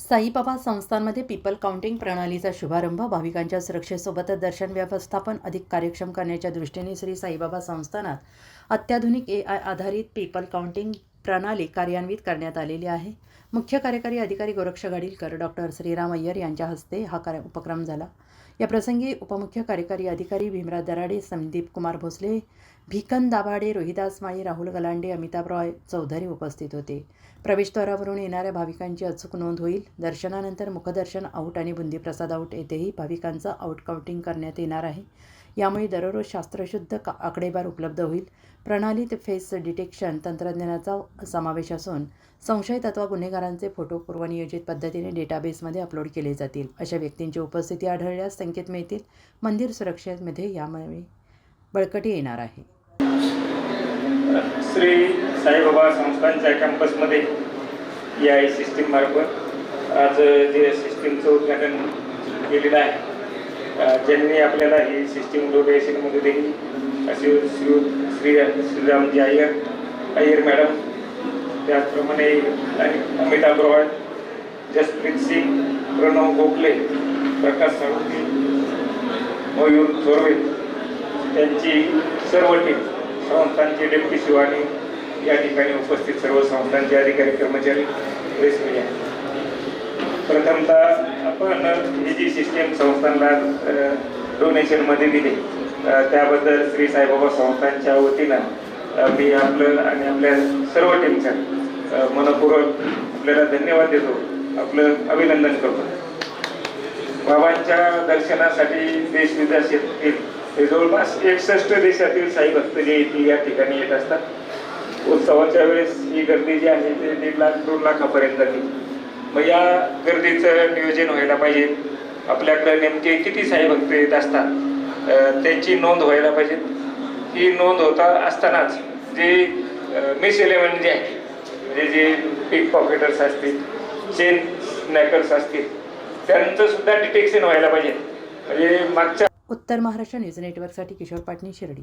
साईबाबा संस्थांमध्ये people counting प्रणालीचा शुभारंभ भाविकांच्या सुरक्षेसोबतच दर्शन व्यवस्थापन अधिक कार्यक्षम करण्याच्या दृष्टीने श्री साईबाबा संस्थानात अत्याधुनिक ए आय आधारित पीपल काउंटिंग प्रणाली कार्यान्वित करण्यात आलेली आहे. मुख्य कार्यकारी अधिकारी गोरक्ष गाडीलकर डॉक्टर श्रीराम अय्यर यांच्या हस्ते हा कार्य उपक्रम झाला. या प्रसंगी उपमुख्य कार्यकारी अधिकारी भीमराज दराडे संदीप कुमार भोसले भिकन दाभाडे रोहिदास माळी राहुल गलांडे अमिताभ रॉय चौधरी उपस्थित होते. प्रवेशद्वारावरून येणाऱ्या भाविकांची अचूक नोंद होईल. दर्शनानंतर मुखदर्शन आऊट आणि बुंदीप्रसाद आऊट येथेही भाविकांचं आऊट काउंटिंग करण्यात येणार आहे. यामुळे दररोज शास्त्रशुद्ध का आकडेवार उपलब्ध होईल. प्रणालीत फेस डिटेक्शन तंत्रज्ञानाचा समावेश असून संशयित अथवा गुन्हेगारांचे फोटो पूर्वनियोजित पद्धतीने डेटाबेसमध्ये अपलोड केले जातील. अशा व्यक्तींची उपस्थिती आढळल्यास संकेत मिळतील. मंदिर सुरक्षेमध्ये यामुळे बळकटी येणार आहे. श्री साईबाबा संस्थांच्या कॅम्पसमध्ये या सिस्टीम मार्फत आज जे सिस्टीमचं उद्घाटन केलेलं आहे ज्यांनी आपल्याला ही सिस्टीम डोनेशनमध्ये दिली. असे श्री श्री श्रीरामजी अय्यर अय्यर मॅडम त्याचप्रमाणे आणि अमिताभ रॉय जसप्रीत सिंग प्रणव गोखले प्रकाश साळुंके मयूर थोरवे त्यांची सर्व टीम संस्थांचे डेप्टी शिवानी या ठिकाणी उपस्थित सर्व संस्थांचे अधिकारी कर्मचारी प्रेस मीडिया. प्रथमतः आपण ही जी सिस्टीम संस्थांना डोनेशनमध्ये दिली त्याबद्दल श्री साईबाबा संस्थांच्या वतीनं मी आपलं आणि आपल्या सर्व टीमच्या मनपूर्वक आपल्याला धन्यवाद देतो. आपलं अभिनंदन करतो. बाबांच्या दर्शनासाठी देश विदेशातील हे जवळपास एकसष्ट देशातील साई भक्त जे येतील या ठिकाणी येत असतात उत्सवाच्या वेळेस ही गर्दी जी आहे ते दीड लाख दोन लाखापर्यंत जाते मग या गर्दीचं नियोजन व्हायला पाहिजे. आपल्याकडे नेमके किती साई भक्त येत असतात? त्यांची नोंद व्हायला पाहिजे. ही नोंद होता असतानाच जे मिस इलेव्हन जे आहे म्हणजे जे पिक पॉकेटर्स असतील चेन स्नॅकर्स असतील त्यांचं सुद्धा डिटेक्शन व्हायला पाहिजे. म्हणजे मागच्या उत्तर महाराष्ट्र न्यूज नेटवर्कसाठी किशोर पाटणी शिर्डी.